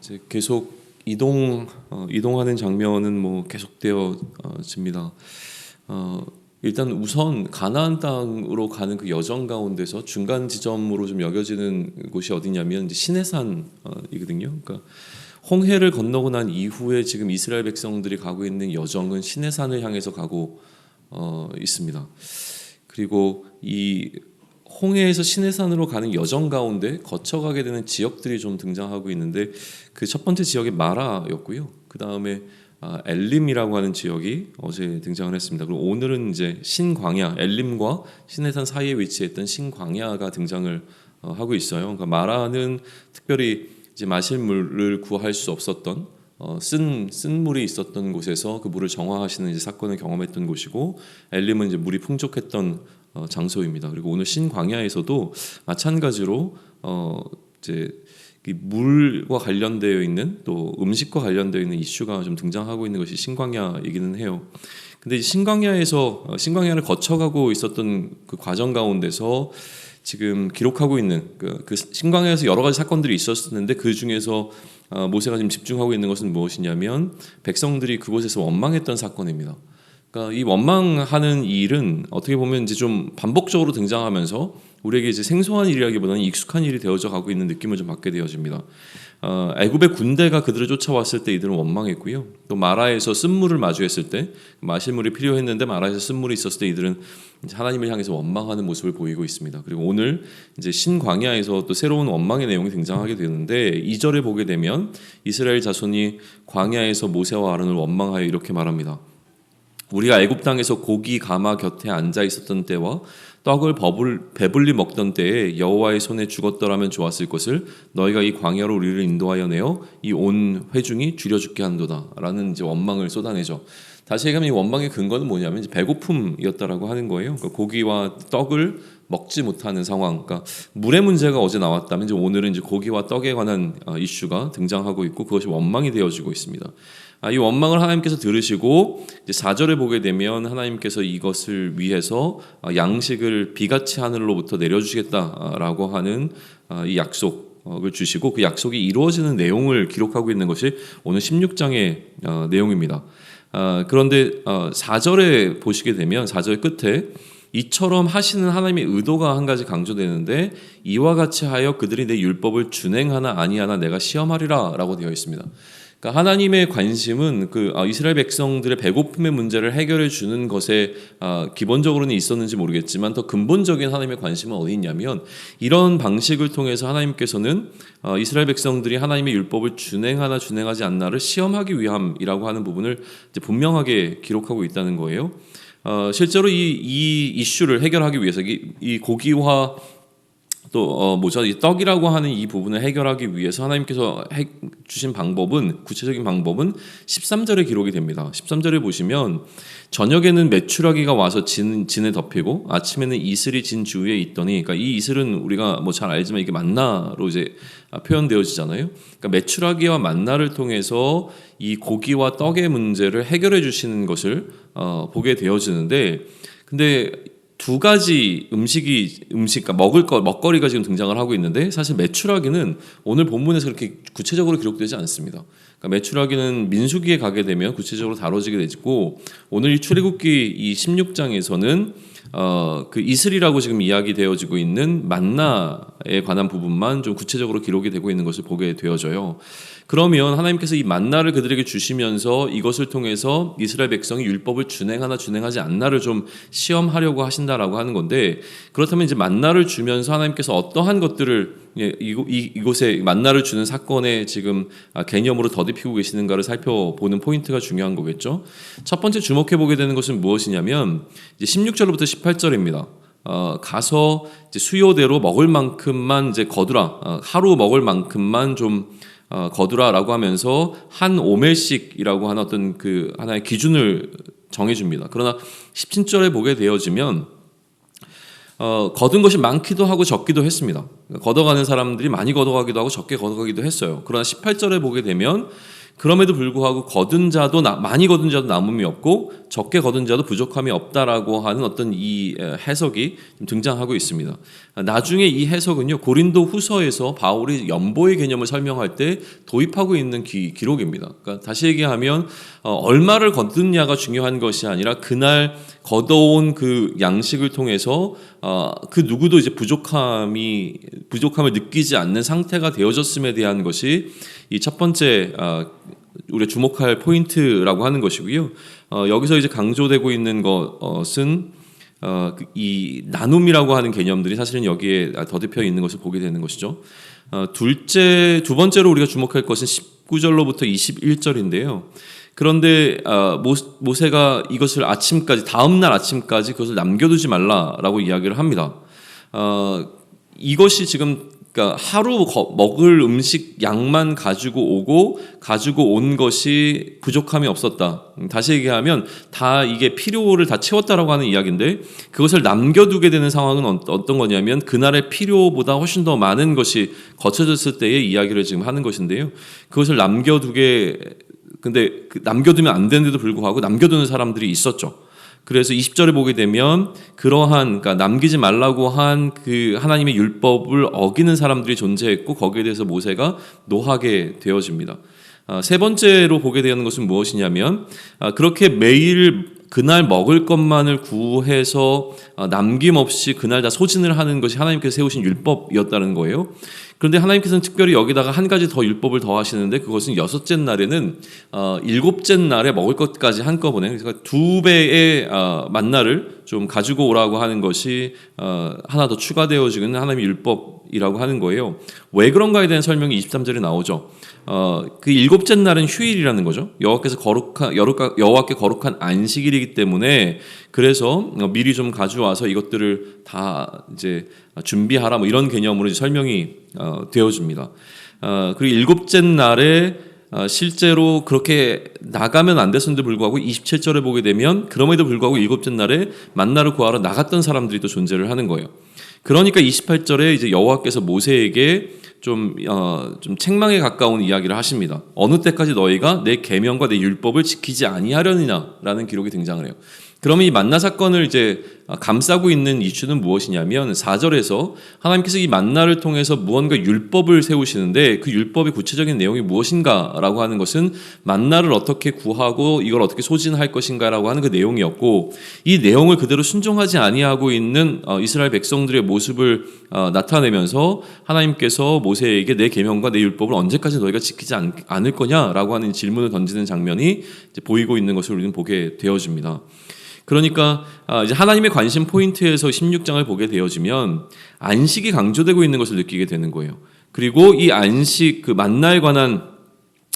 이제 계속 이동 어, 이동하는 장면은 뭐 계속되어집니다. 어, 일단 우선 가나안 땅으로 가는 그 여정 가운데서 중간 지점으로 좀 여겨지는 곳이 어디냐면 시내산이거든요. 그러니까 홍해를 건너고 난 이후에 지금 이스라엘 백성들이 가고 있는 여정은 시내산을 향해서 가고 어, 있습니다. 그리고 이 홍해에서 시내산으로 가는 여정 가운데 거쳐가게 되는 지역들이 좀 등장하고 있는데 그 첫 번째 지역이 마라였고요. 그 다음에 아, 엘림이라고 하는 지역이 어제 등장을 했습니다. 그리고 오늘은 이제 신광야, 엘림과 시내산 사이에 위치했던 신광야가 등장을 어, 하고 있어요. 그러니까 마라는 특별히 이제 마실 물을 구할 수 없었던 어, 쓴, 쓴 물이 있었던 곳에서 그 물을 정화하시는 이제 사건을 경험했던 곳이고 엘림은 이제 물이 풍족했던 어, 장소입니다. 그리고 오늘 신광야에서도 마찬가지로 어, 이제 이 물과 관련되어 있는 또 음식과 관련되어 있는 이슈가 좀 등장하고 있는 것이 신광야이기는 해요. 근데 이 신광야에서 어, 신광야를 거쳐가고 있었던 그 과정 가운데서 지금 기록하고 있는 그, 그 신광야에서 여러 가지 사건들이 있었는데 그 중에서 어, 모세가 지금 집중하고 있는 것은 무엇이냐면 백성들이 그곳에서 원망했던 사건입니다. 그러니까 이 원망하는 일은 어떻게 보면 이제 좀 반복적으로 등장하면서 우리에게 이제 생소한 일이라기보다는 익숙한 일이 되어져 가고 있는 느낌을 좀 받게 되어집니다. 어, 애굽의 군대가 그들을 쫓아왔을 때 이들은 원망했고요. 또 마라에서 쓴물을 마주했을 때 마실 물이 필요했는데 마라에서 쓴물이 있었을 때 이들은 하나님을 향해서 원망하는 모습을 보이고 있습니다. 그리고 오늘 이제 신광야에서 또 새로운 원망의 내용이 등장하게 되는데 2절에 보게 되면 이스라엘 자손이 광야에서 모세와 아론을 원망하여 이렇게 말합니다. 우리가 애굽 땅에서 고기 가마 곁에 앉아 있었던 때와 떡을 버블, 배불리 먹던 때에 여호와의 손에 죽었더라면 좋았을 것을 너희가 이 광야로 우리를 인도하여 내어 이 온 회중이 줄여 죽게 한도다라는 이제 원망을 쏟아내죠. 다시 얘기하면 이 원망의 근거는 뭐냐면 배고픔이었다라고 하는 거예요. 그러니까 고기와 떡을 먹지 못하는 상황. 그러니까 물의 문제가 어제 나왔다면 이제 오늘은 이제 고기와 떡에 관한 어, 이슈가 등장하고 있고 그것이 원망이 되어지고 있습니다. 아, 이 원망을 하나님께서 들으시고 이제 4절에 보게 되면 하나님께서 이것을 위해서 아, 양식을 비같이 하늘로부터 내려주시겠다라고 하는 아, 이 약속을 주시고 그 약속이 이루어지는 내용을 기록하고 있는 것이 오늘 16장의 어, 내용입니다. 그런데 4절에 어, 보시게 되면 4절 끝에 이처럼 하시는 하나님의 의도가 한 가지 강조되는데 이와 같이 하여 그들이 내 율법을 준행하나 아니하나 내가 시험하리라라고 되어 있습니다. 그러니까 하나님의 관심은 그 아, 이스라엘 백성들의 배고픔의 문제를 해결해 주는 것에 아, 기본적으로는 있었는지 모르겠지만 더 근본적인 하나님의 관심은 어디 있냐면 이런 방식을 통해서 하나님께서는 아, 이스라엘 백성들이 하나님의 율법을 준행하나 준행하지 않나를 시험하기 위함이라고 하는 부분을 분명하게 기록하고 있다는 거예요. 어, 실제로 이, 이 이슈를 해결하기 위해서 이, 이 고기와 또 어, 뭐죠? 이 떡이라고 하는 이 부분을 해결하기 위해서 하나님께서 해, 주신 방법은 구체적인 방법은 13절에 기록이 됩니다. 13절에 보시면 저녁에는 메추라기가 와서 진, 진에 덮이고 아침에는 이슬이 진 주위에 있더니 그러니까 이 이슬은 우리가 뭐 잘 알지만 이게 만나로 이제 표현되어지잖아요. 그러니까 메추라기와 만나를 통해서 이 고기와 떡의 문제를 해결해 주시는 것을 어, 보게 되어지는데 근데 두 가지 음식이 음식 그러니까 먹을 거 먹거리가 지금 등장을 하고 있는데 사실 매출하기는 오늘 본문에서 그렇게 구체적으로 기록되지 않습니다. 그러니까 매출하기는 민수기에 가게 되면 구체적으로 다뤄지게 되고 오늘 이 출애굽기 이 16장에서는 어, 그 이슬이라고 지금 이야기되어지고 있는 만나에 관한 부분만 좀 구체적으로 기록이 되고 있는 것을 보게 되어져요. 그러면 하나님께서 이 만나를 그들에게 주시면서 이것을 통해서 이스라엘 백성이 율법을 준행하나 준행하지 않나를 좀 시험하려고 하신다라고 하는 건데 그렇다면 이제 만나를 주면서 하나님께서 어떠한 것들을 예, 이곳에 만나를 주는 사건의 지금 아, 개념으로 더듬히고 계시는가를 살펴보는 포인트가 중요한 거겠죠. 첫 번째 주목해 보게 되는 것은 무엇이냐면 이제 16절부터 18절입니다. 어, 가서 수요대로 먹을 만큼만 이제 거두라. 어, 하루 먹을 만큼만 좀 어, 거두라라고 하면서 한 오멜씩이라고 하는 어떤 그 하나의 기준을 정해줍니다. 그러나 17절에 보게 되어지면 어, 거둔 것이 많기도 하고 적기도 했습니다. 걷어가는 사람들이 많이 걷어가기도 하고 적게 걷어가기도 했어요. 그러나 18절에 보게 되면 그럼에도 불구하고 거둔 자도 나, 많이 거둔 자도 남음이 없고 적게 거둔 자도 부족함이 없다라고 하는 어떤 이 에, 해석이 좀 등장하고 있습니다. 아, 나중에 이 해석은요 고린도 후서에서 바울이 연보의 개념을 설명할 때 도입하고 있는 기, 기록입니다. 그러니까 다시 얘기하면 어, 얼마를 거둔냐가 중요한 것이 아니라 그날 걷어온 그 양식을 통해서 어, 그 누구도 이제 부족함이 부족함을 느끼지 않는 상태가 되어졌음에 대한 것이 이 첫 번째 어, 우리가 주목할 포인트라고 하는 것이고요. 어, 여기서 이제 강조되고 있는 것은 어, 그이 나눔이라고 하는 개념들이 사실은 여기에 더듬혀 있는 것을 보게 되는 것이죠. 어, 둘째, 두 번째로 우리가 주목할 것은 19절로부터 21절인데요. 그런데 어, 모, 모세가 이것을 아침까지 다음 날 아침까지 그것을 남겨두지 말라라고 이야기를 합니다. 어, 이것이 지금 그러니까 하루 거- 먹을 음식 양만 가지고 오고 가지고 온 것이 부족함이 없었다. 음, 다시 얘기하면 다 이게 필요를 다 채웠다라고 하는 이야기인데 그것을 남겨두게 되는 상황은 어- 어떤 거냐면 그날의 필요보다 훨씬 더 많은 것이 거쳐졌을 때의 이야기를 지금 하는 것인데요. 그것을 남겨두게 근데 그 남겨두면 안 되는데도 불구하고 남겨두는 사람들이 있었죠. 그래서 20절에 보게 되면 그러한 그러니까 남기지 말라고 한 그 하나님의 율법을 어기는 사람들이 존재했고 거기에 대해서 모세가 노하게 되어집니다. 아, 세 번째로 보게 되는 것은 무엇이냐면 아, 그렇게 매일 그날 먹을 것만을 구해서 아, 남김없이 그날 다 소진을 하는 것이 하나님께서 세우신 율법이었다는 거예요. 그런데 하나님께서는 특별히 여기다가 한 가지 더 율법을 더하시는데 그것은 여섯째 날에는 어, 일곱째 날에 먹을 것까지 한꺼번에 그러니까 두 배의 어, 만나를 좀 가지고 오라고 하는 것이 어, 하나 더 추가되어지는 하나님의 율법이라고 하는 거예요. 왜 그런가에 대한 설명이 23절에 나오죠. 어, 그 일곱째 날은 휴일이라는 거죠. 여호와께서 거룩한 여호와- 여호와께 거룩한 안식일이기 때문에 그래서 어, 미리 좀 가져와서 이것들을 다 이제 준비하라 뭐 이런 개념으로 설명이 어, 되어집니다. 어, 그리고 일곱째 날에 어, 실제로 그렇게 나가면 안 됐음에도 불구하고 27절에 보게 되면 그럼에도 불구하고 일곱째 날에 만나를 구하러 나갔던 사람들이 또 존재를 하는 거예요. 그러니까 28절에 이제 여호와께서 모세에게 좀, 어, 좀 책망에 가까운 이야기를 하십니다. 어느 때까지 너희가 내 계명과 내 율법을 지키지 아니하려니나라는 기록이 등장을 해요. 그러면 이 만나 사건을 이제 감싸고 있는 이슈는 무엇이냐면 4절에서 하나님께서 이 만나를 통해서 무언가 율법을 세우시는데 그 율법의 구체적인 내용이 무엇인가라고 하는 것은 만나를 어떻게 구하고 이걸 어떻게 소진할 것인가라고 하는 그 내용이었고 이 내용을 그대로 순종하지 아니하고 있는 어, 이스라엘 백성들의 모습을 어, 나타내면서 하나님께서 모세에게 내 계명과 내 율법을 언제까지 너희가 지키지 않, 않을 거냐라고 하는 질문을 던지는 장면이 보이고 있는 것을 우리는 보게 되어집니다. 그러니까 아, 이제 하나님의 관심 포인트에서 16장을 보게 되어지면 안식이 강조되고 있는 것을 느끼게 되는 거예요. 그리고 이 안식 그 만나에 관한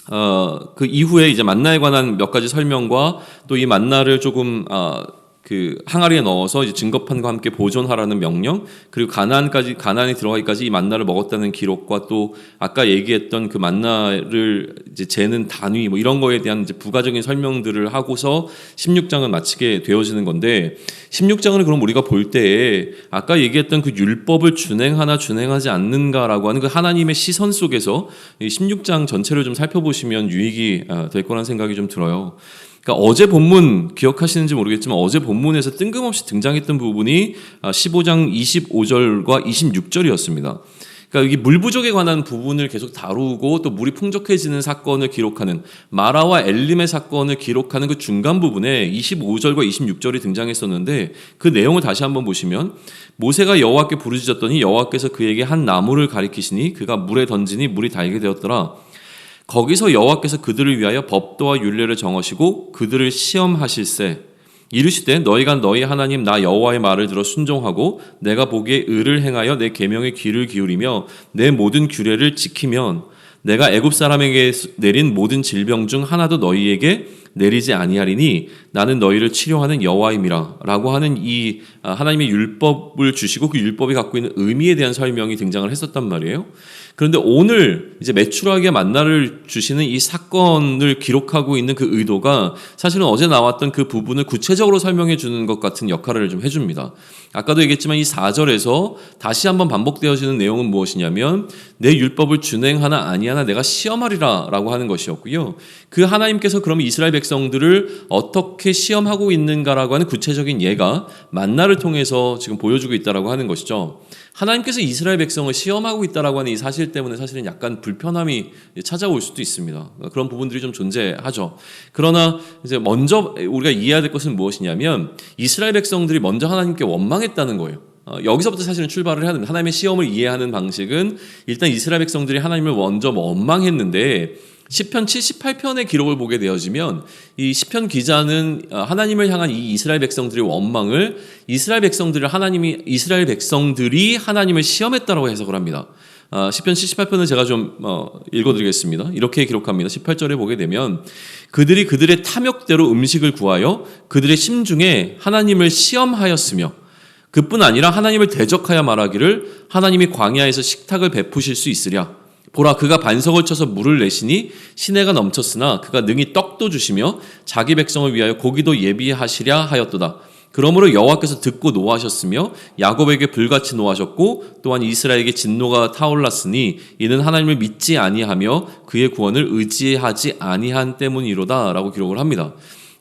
어, 그 이후에 이제 만나에 관한 몇 가지 설명과 또 이 만나를 조금 어, 그 항아리에 넣어서 이제 증거판과 함께 보존하라는 명령 그리고 가난까지 가난이 들어가기까지 이 만나를 먹었다는 기록과 또 아까 얘기했던 그 만나를 이제 재는 단위 뭐 이런 거에 대한 이제 부가적인 설명들을 하고서 16장은 마치게 되어지는 건데 16장을 그럼 우리가 볼 때에 아까 얘기했던 그 율법을 준행하나 준행하지 않는가라고 하는 그 하나님의 시선 속에서 이 16장 전체를 좀 살펴보시면 유익이 아, 될 거란 생각이 좀 들어요. 그러니까 어제 본문 기억하시는지 모르겠지만 어제 본문에서 뜬금없이 등장했던 부분이 아, 15장 25절과 26절이었습니다. 그러니까 여기 물 부족에 관한 부분을 계속 다루고 또 물이 풍족해지는 사건을 기록하는 마라와 엘림의 사건을 기록하는 그 중간 부분에 25절과 26절이 등장했었는데 그 내용을 다시 한번 보시면 모세가 여호와께 부르짖었더니 여호와께서 그에게 한 나무를 가리키시니 그가 물에 던지니 물이 달게 되었더라. 거기서 여호와께서 그들을 위하여 법도와 율례를 정하시고 그들을 시험하실세. 이르시되 너희가 너희 하나님 나 여호와의 말을 들어 순종하고 내가 보기에 의를 행하여 내 계명에 귀를 기울이며 내 모든 규례를 지키면 내가 애굽 사람에게 내린 모든 질병 중 하나도 너희에게 내리지 아니하리니 나는 너희를 치료하는 여호와임이라라고 하는 이 아, 하나님의 율법을 주시고 그 율법이 갖고 있는 의미에 대한 설명이 등장을 했었단 말이에요. 그런데 오늘 이제 매출하게 만나를 주시는 이 사건을 기록하고 있는 그 의도가 사실은 어제 나왔던 그 부분을 구체적으로 설명해 주는 것 같은 역할을 좀 해줍니다. 아까도 얘기했지만 이 4절에서 다시 한번 반복되어지는 내용은 무엇이냐면 내 율법을 준행하나 아니하나 내가 시험하리라 라고 하는 것이었고요. 그 하나님께서 그러면 이스라엘 백 성들을 어떻게 시험하고 있는가라고 하는 구체적인 예가 만나를 통해서 지금 보여주고 있다라고 하는 것이죠. 하나님께서 이스라엘 백성을 시험하고 있다라고 하는 이 사실 때문에 사실은 약간 불편함이 찾아올 수도 있습니다. 그런 부분들이 좀 존재하죠. 그러나 이제 먼저 우리가 이해해야 될 것은 무엇이냐면 이스라엘 백성들이 먼저 하나님께 원망했다는 거예요. 어, 여기서부터 사실은 출발을 됩니다. 하나님의 시험을 이해하는 방식은 일단 이스라엘 백성들이 하나님을 먼저 원망했는데 시편 78편의 기록을 보게 되어지면 이 시편 기자는 어, 하나님을 향한 이 이스라엘 백성들의 원망을 이스라엘 백성들을 하나님이 이스라엘 백성들이 하나님을 시험했다라고 해석을 합니다. 아, 시편 78편을 제가 좀 어, 읽어드리겠습니다. 이렇게 기록합니다. 18절에 보게 되면 그들이 그들의 탐욕대로 음식을 구하여 그들의 심중에 하나님을 시험하였으며 그뿐 아니라 하나님을 대적하여 말하기를 하나님이 광야에서 식탁을 베푸실 수 있으랴. 보라 그가 반석을 쳐서 물을 내시니 시내가 넘쳤으나 그가 능히 떡도 주시며 자기 백성을 위하여 고기도 예비하시랴 하였도다. 그러므로 여호와께서 듣고 노하셨으며 야곱에게 불같이 노하셨고 또한 이스라엘에게 진노가 타올랐으니 이는 하나님을 믿지 아니하며 그의 구원을 의지하지 아니한 때문이로다라고 기록을 합니다.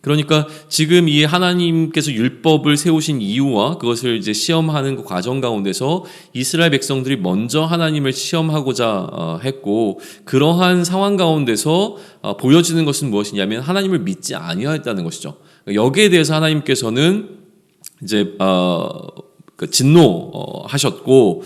그러니까 지금 이 하나님께서 율법을 세우신 이유와 그것을 이제 시험하는 그 과정 가운데서 이스라엘 백성들이 먼저 하나님을 시험하고자 어, 했고 그러한 상황 가운데서 어, 보여지는 것은 무엇이냐면 하나님을 믿지 아니하였다는 것이죠. 여기에 대해서 하나님께서는 이제 어, 그 진노하셨고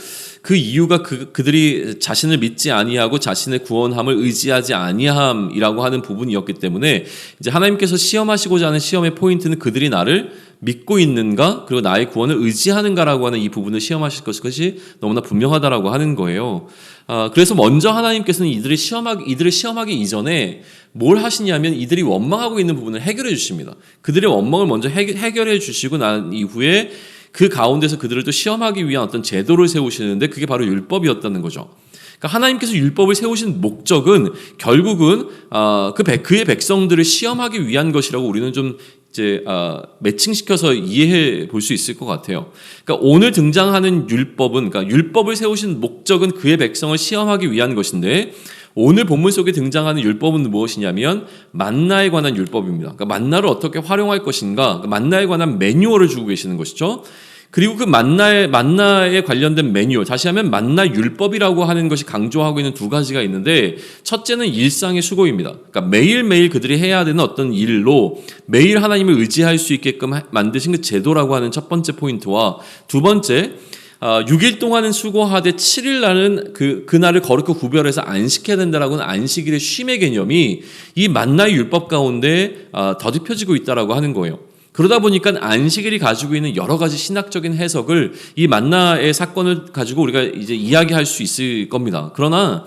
그 이유가 그, 그들이 자신을 믿지 아니하고 자신의 구원함을 의지하지 아니함이라고 하는 부분이었기 때문에 이제 하나님께서 시험하시고자 하는 시험의 포인트는 그들이 나를 믿고 있는가 그리고 나의 구원을 의지하는가라고 하는 이 부분을 시험하실 것이 너무나 분명하다라고 하는 거예요. 아, 그래서 먼저 하나님께서는 이들을 시험하기 이들을 시험하기 이전에 뭘 하시냐면 이들이 원망하고 있는 부분을 해결해 주십니다. 그들의 원망을 먼저 해결해 주시고 난 이후에 그 가운데서 그들을 또 시험하기 위한 어떤 제도를 세우시는데 그게 바로 율법이었다는 거죠. 그러니까 하나님께서 율법을 세우신 목적은 결국은 어, 그 그의 백성들을 시험하기 위한 것이라고 우리는 좀 이제 어, 매칭시켜서 이해해 볼 수 있을 것 같아요. 그러니까 오늘 등장하는 율법은 그러니까 율법을 세우신 목적은 그의 백성을 시험하기 위한 것인데 오늘 본문 속에 등장하는 율법은 무엇이냐면 만나에 관한 율법입니다. 그러니까 만나를 어떻게 활용할 것인가, 그러니까 만나에 관한 매뉴얼을 주고 계시는 것이죠. 그리고 그 만나에 만나에 관련된 매뉴얼 다시 하면 만나 율법이라고 하는 것이 강조하고 있는 두 가지가 있는데 첫째는 일상의 수고입니다. 그러니까 매일매일 그들이 해야 되는 어떤 일로 매일 하나님을 의지할 수 있게끔 만드신 그 제도라고 하는 첫 번째 포인트와 두 번째 어, 6일 동안은 수고하되 7일 날은 그 그날을 거룩히 구별해서 안식해야 된다라고는 안식일의 쉼의 개념이 이 만나의 율법 가운데 어, 더듬혀지고 있다라고 하는 거예요. 그러다 보니까 안식일이 가지고 있는 여러 가지 신학적인 해석을 이 만나의 사건을 가지고 우리가 이제 이야기할 수 있을 겁니다. 그러나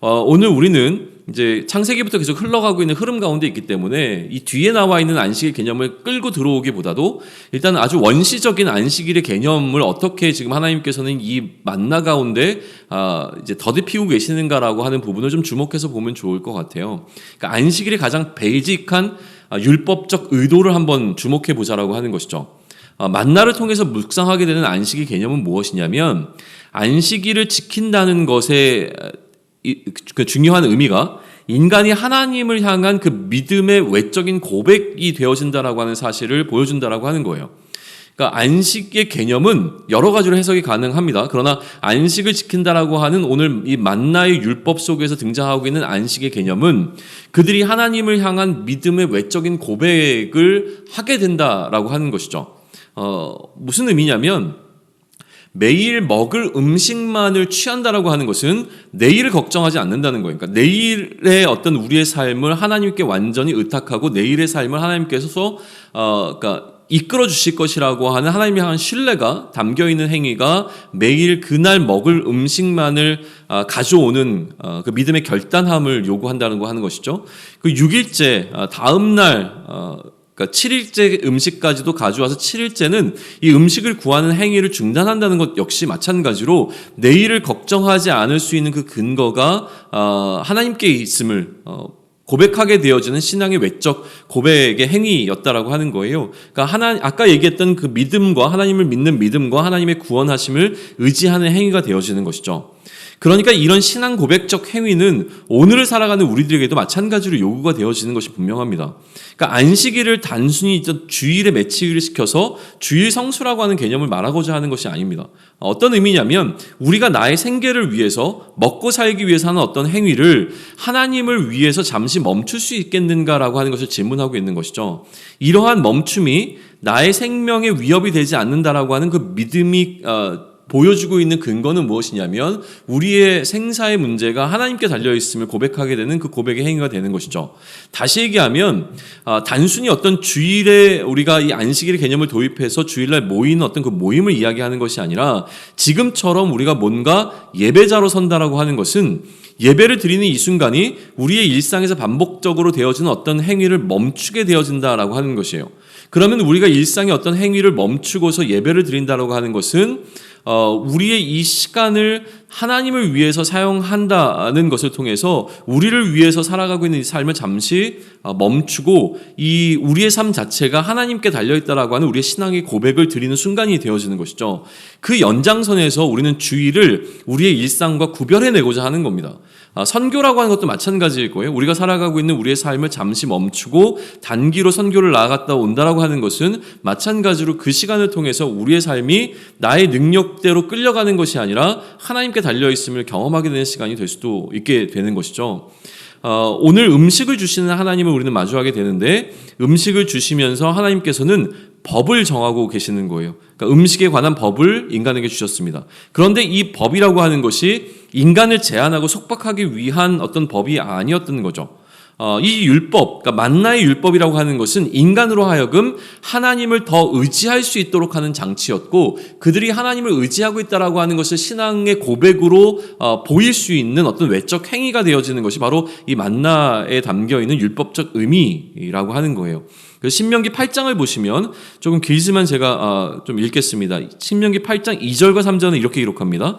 어, 오늘 우리는 이제 창세기부터 계속 흘러가고 있는 흐름 가운데 있기 때문에 이 뒤에 나와 있는 안식일 개념을 끌고 들어오기보다도 일단 아주 원시적인 안식일의 개념을 어떻게 지금 하나님께서는 이 만나 가운데 아 이제 더듬히고 계시는가라고 하는 부분을 좀 주목해서 보면 좋을 것 같아요. 그러니까 안식일의 가장 베이직한 아, 율법적 의도를 한번 주목해 보자라고 하는 것이죠. 아, 만나를 통해서 묵상하게 되는 안식의 개념은 무엇이냐면 안식일을 지킨다는 것의 그 중요한 의미가 인간이 하나님을 향한 그 믿음의 외적인 고백이 되어진다라고 하는 사실을 보여준다라고 하는 거예요. 그러니까 안식의 개념은 여러 가지로 해석이 가능합니다. 그러나 안식을 지킨다라고 하는 오늘 이 만나의 율법 속에서 등장하고 있는 안식의 개념은 그들이 하나님을 향한 믿음의 외적인 고백을 하게 된다라고 하는 것이죠. 어, 무슨 의미냐면 매일 먹을 음식만을 취한다라고 하는 것은 내일을 걱정하지 않는다는 거예요. 그러니까 내일의 어떤 우리의 삶을 하나님께 완전히 의탁하고 내일의 삶을 하나님께서 어, 그러니까 이끌어 주실 것이라고 하는 하나님이 향한 신뢰가 담겨 있는 행위가 매일 그날 먹을 음식만을 아, 가져오는 어, 그 믿음의 결단함을 요구한다는 거 하는 것이죠. 그 6일째 아, 다음 날 어, 그러니까 7일째 음식까지도 가져와서 7일째는 이 음식을 구하는 행위를 중단한다는 것 역시 마찬가지로 내일을 걱정하지 않을 수 있는 그 근거가 어, 하나님께 있음을 고백하게 되어지는 신앙의 외적 고백의 행위였다라고 하는 거예요. 그러니까 하나 아까 얘기했던 그 믿음과 하나님을 믿는 믿음과 하나님의 구원하심을 의지하는 행위가 되어지는 것이죠. 그러니까 이런 신앙 고백적 행위는 오늘을 살아가는 우리들에게도 마찬가지로 요구가 되어지는 것이 분명합니다. 그러니까 안식일을 단순히 주일에 매치기를 시켜서 주일 성수라고 하는 개념을 말하고자 하는 것이 아닙니다. 어떤 의미냐면 우리가 나의 생계를 위해서 먹고 살기 위해서 하는 어떤 행위를 하나님을 위해서 잠시 멈출 수 있겠는가라고 하는 것을 질문하고 있는 것이죠. 이러한 멈춤이 나의 생명에 위협이 되지 않는다라고 하는 그 믿음이 어, 보여주고 있는 근거는 무엇이냐면 우리의 생사의 문제가 하나님께 달려 있음을 고백하게 되는 그 고백의 행위가 되는 것이죠. 다시 얘기하면 아, 단순히 어떤 주일에 우리가 이 안식일 개념을 도입해서 주일날 모이는 어떤 그 모임을 이야기하는 것이 아니라 지금처럼 우리가 뭔가 예배자로 선다라고 하는 것은 예배를 드리는 이 순간이 우리의 일상에서 반복적으로 되어지는 어떤 행위를 멈추게 되어진다라고 하는 것이에요. 그러면 우리가 일상의 어떤 행위를 멈추고서 예배를 드린다라고 하는 것은 어, 우리의 이 시간을 하나님을 위해서 사용한다는 것을 통해서 우리를 위해서 살아가고 있는 이 삶을 잠시 어, 멈추고 이 우리의 삶 자체가 하나님께 달려 있다라고 하는 우리의 신앙의 고백을 드리는 순간이 되어지는 것이죠. 그 연장선에서 우리는 주의를 우리의 일상과 구별해내고자 하는 겁니다. 아, 선교라고 하는 것도 마찬가지일 거예요. 우리가 살아가고 있는 우리의 삶을 잠시 멈추고 단기로 선교를 나아갔다 온다라고 하는 것은 마찬가지로 그 시간을 통해서 우리의 삶이 나의 능력대로 끌려가는 것이 아니라 하나님께 달려 있음을 경험하게 되는 시간이 될 수도 있게 되는 것이죠. 어, 오늘 음식을 주시는 하나님을 우리는 마주하게 되는데 음식을 주시면서 하나님께서는 법을 정하고 계시는 거예요. 그러니까 음식에 관한 법을 인간에게 주셨습니다. 그런데 이 법이라고 하는 것이 인간을 제한하고 속박하기 위한 어떤 법이 아니었던 거죠. 어, 이 율법, 그러니까 만나의 율법이라고 하는 것은 인간으로 하여금 하나님을 더 의지할 수 있도록 하는 장치였고 그들이 하나님을 의지하고 있다라고 하는 것을 신앙의 고백으로 어, 보일 수 있는 어떤 외적 행위가 되어지는 것이 바로 이 만나에 담겨 있는 율법적 의미라고 하는 거예요. 그 신명기 8장을 보시면 조금 길지만 제가 어, 좀 읽겠습니다. 신명기 8장 2절과 3절은 이렇게 기록합니다.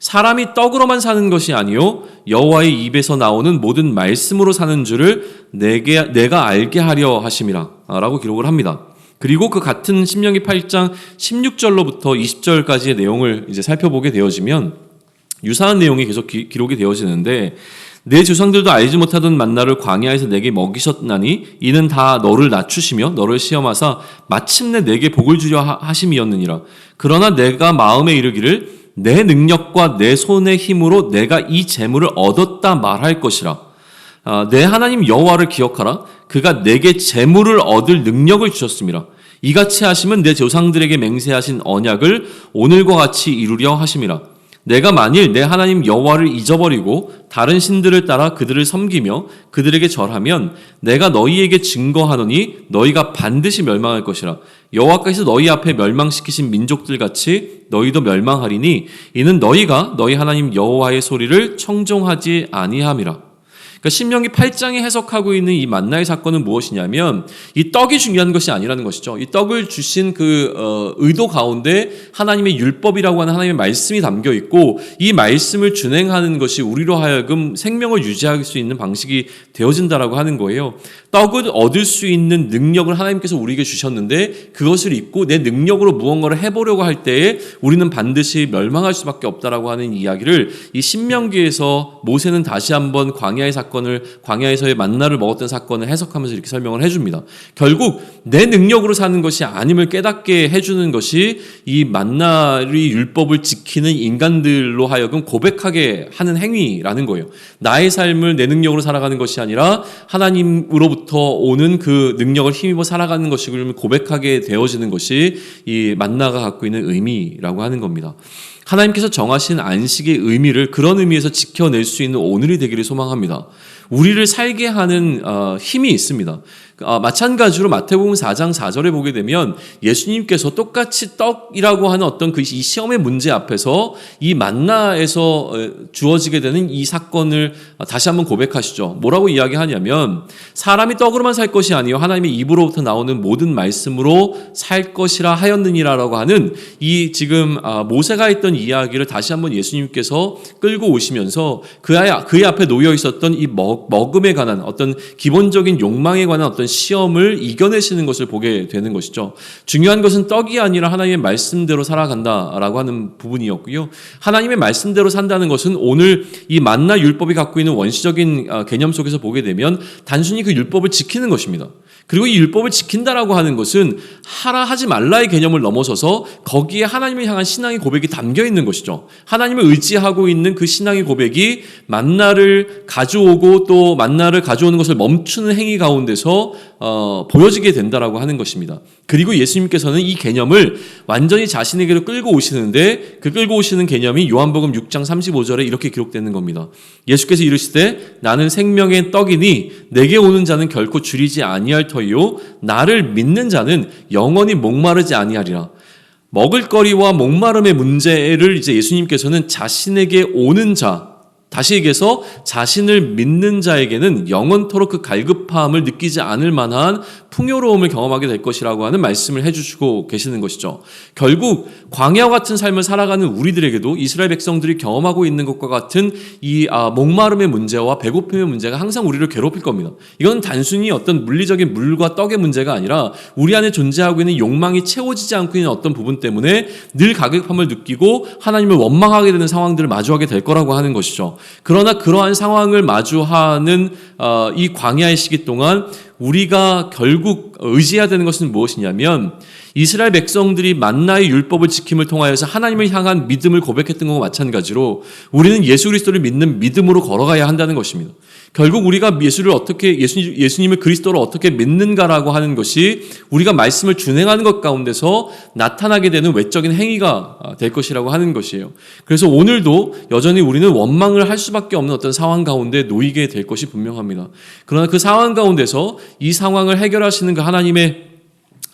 사람이 떡으로만 사는 것이 아니요 여호와의 입에서 나오는 모든 말씀으로 사는 줄을 내게 내가 알게 하려 하심이라라고 기록을 합니다. 그리고 그 같은 신명기 8장 16절로부터 20절까지의 내용을 이제 살펴보게 되어지면 유사한 내용이 계속 기, 기록이 되어지는데 내 조상들도 알지 못하던 만나를 광야에서 내게 먹이셨나니 이는 다 너를 낮추시며 너를 시험하사 마침내 내게 복을 주려 하심이었느니라. 그러나 내가 마음에 이르기를 내 능력과 내 손의 힘으로 내가 이 재물을 얻었다 말할 것이라. 아, 내 하나님 여호와를 기억하라. 그가 내게 재물을 얻을 능력을 주셨습니다. 이같이 하시면 내 조상들에게 맹세하신 언약을 오늘과 같이 이루려 하심이라. 내가 만일 내 하나님 여호와를 잊어버리고 다른 신들을 따라 그들을 섬기며 그들에게 절하면 내가 너희에게 증거하노니 너희가 반드시 멸망할 것이라 여호와께서 너희 앞에 멸망시키신 민족들 같이 너희도 멸망하리니 이는 너희가 너희 하나님 여호와의 소리를 청종하지 아니함이라 그러니까 신명기 8장에 해석하고 있는 이 만나의 사건은 무엇이냐면 이 떡이 중요한 것이 아니라는 것이죠. 이 떡을 주신 그 어, 의도 가운데 하나님의 율법이라고 하는 하나님의 말씀이 담겨 있고 이 말씀을 준행하는 것이 우리로 하여금 생명을 유지할 수 있는 방식이 되어진다라고 하는 거예요. 떡을 얻을 수 있는 능력을 하나님께서 우리에게 주셨는데 그것을 잊고 내 능력으로 무언가를 해보려고 할 때에 우리는 반드시 멸망할 수밖에 없다라고 하는 이야기를 이 신명기에서 모세는 다시 한번 광야의 사건 사건을 광야에서의 만나를 먹었던 사건을 해석하면서 이렇게 설명을 해줍니다. 결국 내 능력으로 사는 것이 아님을 깨닫게 해주는 것이 이 만나의 율법을 지키는 인간들로 하여금 고백하게 하는 행위라는 거예요. 나의 삶을 내 능력으로 살아가는 것이 아니라 하나님으로부터 오는 그 능력을 힘입어 살아가는 것이 고백하게 되어지는 것이 이 만나가 갖고 있는 의미라고 하는 겁니다. 하나님께서 정하신 안식의 의미를 그런 의미에서 지켜낼 수 있는 오늘이 되기를 소망합니다. 우리를 살게 하는 어, 힘이 있습니다. 아, 마찬가지로 마태복음 4장 4절에 보게 되면 예수님께서 똑같이 떡이라고 하는 어떤 그 이 시험의 문제 앞에서 이 만나에서 어, 주어지게 되는 이 사건을 다시 한번 고백하시죠. 뭐라고 이야기하냐면 사람이 떡으로만 살 것이 아니요 하나님의 입으로부터 나오는 모든 말씀으로 살 것이라 하였느니라라고 하는 이 지금 아, 모세가 했던 이야기를 다시 한번 예수님께서 끌고 오시면서 그 아- 그의 앞에 놓여 있었던 이 먹, 먹음에 관한 어떤 기본적인 욕망에 관한 어떤 시험을 이겨내시는 것을 보게 되는 것이죠. 중요한 것은 떡이 아니라 하나님의 말씀대로 살아간다라고 하는 부분이었고요. 하나님의 말씀대로 산다는 것은 오늘 이 만나 율법이 갖고 있는 원시적인 아, 개념 속에서 보게 되면 단순히 그 율법을 지키는 것입니다. 그리고 이 율법을 지킨다라고 하는 것은 하라 하지 말라의 개념을 넘어서서 거기에 하나님을 향한 신앙의 고백이 담겨 있는 것이죠. 하나님을 의지하고 있는 그 신앙의 고백이 만나를 가져오고 또 만나를 가져오는 것을 멈추는 행위 가운데서 어, 보여지게 된다라고 하는 것입니다. 그리고 예수님께서는 이 개념을 완전히 자신에게로 끌고 오시는데 그 끌고 오시는 개념이 요한복음 6장 35절에 이렇게 기록되는 겁니다. 예수께서 이르시되 나는 생명의 떡이니 내게 오는 자는 결코 줄이지 아니할 터 이요 나를 믿는 자는 영원히 목마르지 아니하리라. 먹을거리와 목마름의 문제를 이제 예수님께서는 자신에게 오는 자 다시 얘기해서 자신을 믿는 자에게는 영원토록 그 갈급함을 느끼지 않을 만한 풍요로움을 경험하게 될 것이라고 하는 말씀을 해주시고 계시는 것이죠. 결국 광야와 같은 삶을 살아가는 우리들에게도 이스라엘 백성들이 경험하고 있는 것과 같은 이 아, 목마름의 문제와 배고픔의 문제가 항상 우리를 괴롭힐 겁니다. 이건 단순히 어떤 물리적인 물과 떡의 문제가 아니라 우리 안에 존재하고 있는 욕망이 채워지지 않고 있는 어떤 부분 때문에 늘 가격함을 느끼고 하나님을 원망하게 되는 상황들을 마주하게 될 거라고 하는 것이죠. 그러나 그러한 상황을 마주하는 어, 이 광야의 시기 동안 우리가 결국 의지해야 되는 것은 무엇이냐면 이스라엘 백성들이 만나의 율법을 지킴을 통하여서 하나님을 향한 믿음을 고백했던 것과 마찬가지로 우리는 예수 그리스도를 믿는 믿음으로 걸어가야 한다는 것입니다. 결국 우리가 예수를 어떻게 예수, 예수님을 그리스도로 어떻게 믿는가라고 하는 것이 우리가 말씀을 준행하는 것 가운데서 나타나게 되는 외적인 행위가 될 것이라고 하는 것이에요. 그래서 오늘도 여전히 우리는 원망을 할 수밖에 없는 어떤 상황 가운데 놓이게 될 것이 분명합니다. 그러나 그 상황 가운데서 이 상황을 해결하시는 그 하나님의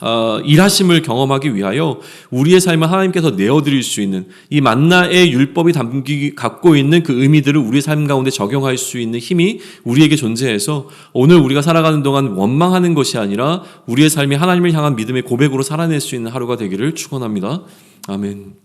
어, 일하심을 경험하기 위하여 우리의 삶을 하나님께서 내어드릴 수 있는 이 만나의 율법이 담기 갖고 있는 그 의미들을 우리 삶 가운데 적용할 수 있는 힘이 우리에게 존재해서 오늘 우리가 살아가는 동안 원망하는 것이 아니라 우리의 삶이 하나님을 향한 믿음의 고백으로 살아낼 수 있는 하루가 되기를 축원합니다. 아멘.